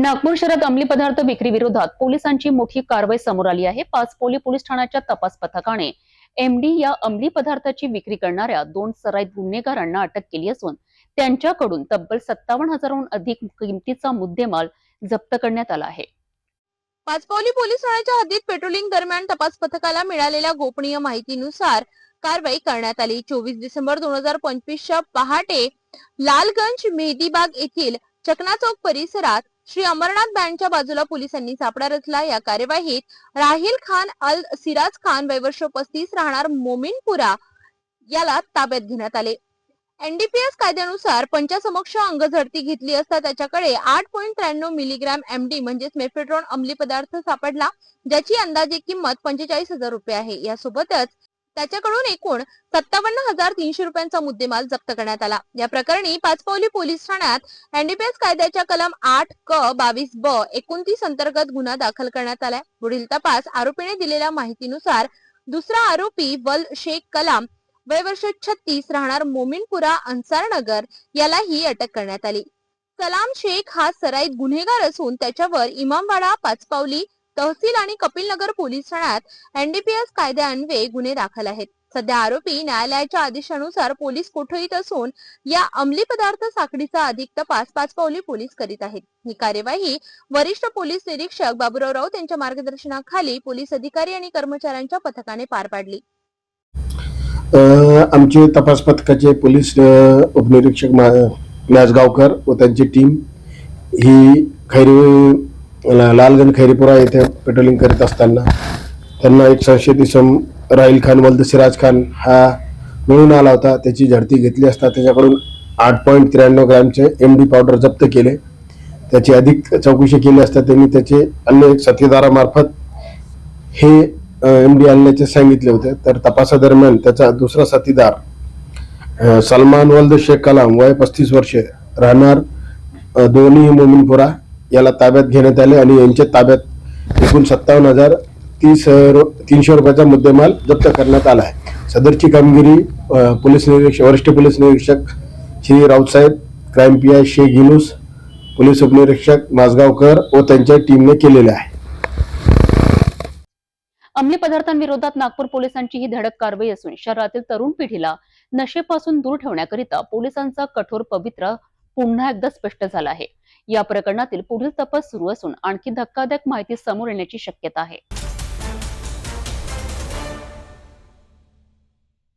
नागपूर शहरात अंमली पदार्थ विक्री विरोधात पोलिसांची मोठी कारवाई समोर आली आहे. पाचपोली पोलीस ठाण्याच्या तपास पथकाने एमडी या अंमली पदार्थाची विक्री करणाऱ्या दोन सराईत गुन्हेगारांना अटक केली असून त्यांच्याकडून तब्बल सत्तावन्न हजारांहून अधिक किमतीचा मुद्देमाल जप्त करण्यात आला आहे. पाचपावली पोलीस ठाण्याच्या हद्दीत पेट्रोलिंग दरम्यान तपास पथकाला मिळालेल्या गोपनीय माहितीनुसार कारवाई करण्यात आली. चोवीस डिसेंबर दोन हजार पंचवीसच्या पहाटे लालगंज मेहदीबाग येथील चकना चौक परिसरात श्री अमरनाथ बँडच्या बाजूला पोलिसांनी सापडा रचला. या कार्यवाहीत राहिल खान अल सिराज खान वयवर्ष पस्तीस राहणार मोमिनपुरा याला ताब्यात घेण्यात आले. एनडीपीएस कायद्यानुसार पंचासमक्ष अंग झडती घेतली असता त्याच्याकडे आठ पॉईंट त्र्याण्णव मिलीग्रॅम एमडी म्हणजेच मेफेड्रॉन अंमली पदार्थ सापडला ज्याची अंदाजे किंमत पंचेचाळीस हजार रुपये आहे. यासोबतच त्याच्याकडून एकूण सत्तावन्न हजार तीनशे रुपयांचा मुद्देमाल जप्त करण्यात आला. या प्रकरणी पाचपावली पोलीस ठाण्यात एनडीपीएस कायद्याच्या कलम आठ क बावीस ब एकोणतीस अंतर्गत गुन्हा दाखल करण्यात आलाय. पुढील तपास आरोपीने दिलेल्या माहितीनुसार दुसरा आरोपी वल शेख कलाम वय वर्ष छत्तीस राहणार मोमिनपुरा अन्सारनगर यालाही अटक करण्यात आली. कलाम शेख हा सराईत गुन्हेगार असून त्याच्यावर इमामवाडा पाचपावली तहसील आणि कपिलनगर पोलीस ठाण्यात एनडीपीएस कायद्यान्वये गुन्हे दाखल आहेत. सध्या आरोपी न्यायालयाच्या आदेशानुसार पोलीस कोठडीत असून या अंमली पदार्थ साखळीचा अधिक तपास पाचपावली पोलीस करीत आहेत. ही कार्यवाही वरिष्ठ पोलीस निरीक्षक बाबुराव राऊत यांच्या मार्गदर्शनाखाली पोलीस अधिकारी आणि कर्मचाऱ्यांच्या पथकाने पार पाडली. आमचे तपास पथकाचे पोलीस उपनिरीक्षक मा- व त्यांची टीम ही खैरे लालगंज खैरीपुरा येथे पेट्रोलिंग करीत असताना त्यांना एक संशयित इसम राहिल खान वल्द सिराज खान हा मिळून आला होता. त्याची झडती घेतली असता त्याच्याकडून आठ पॉईंट त्र्याण्णव ग्रॅमचे एम डी पावडर जप्त केले. त्याची अधिक चौकशी केली असता त्यांनी त्याचे अन्य एक साथीदारामार्फत हे एम डी आणल्याचे सांगितले होते. तर तपासादरम्यान त्याचा दुसरा साथीदार सलमान वल्द शेख कलाम वय पस्तीस वर्षे राहणार दोन्ही मोमिनपुरा याला ताब्यात घेण्यात आले आणि यांच्या ताब्यात एकूण सत्तावन्न हजार तीस तीनशे रुपयाचा मुद्देमाल जप्त करण्यात आला आहे. सदरची कामगिरी पोलीस निरीक्षक वरिष्ठ पोलीस निरीक्षक Shri राऊतसाहेब crime P I Shaikh Yunus police उपनिरीक्षक माजगावकर व त्यांच्या टीमने केलेले आहे. अंमली पदार्थांविरोधात नागपूर पोलिसांची ही धडक कारवाई असून शहरातील तरुण पिढीला नशेपासून दूर ठेवण्याकरिता पोलिसांचा कठोर पवित्रा पुन्हा एकदा स्पष्ट झाला आहे. या प्रकरणातील पुढील तपास सुरू असून आणखी धक्कादायक माहिती समोर येण्याची शक्यता आहे.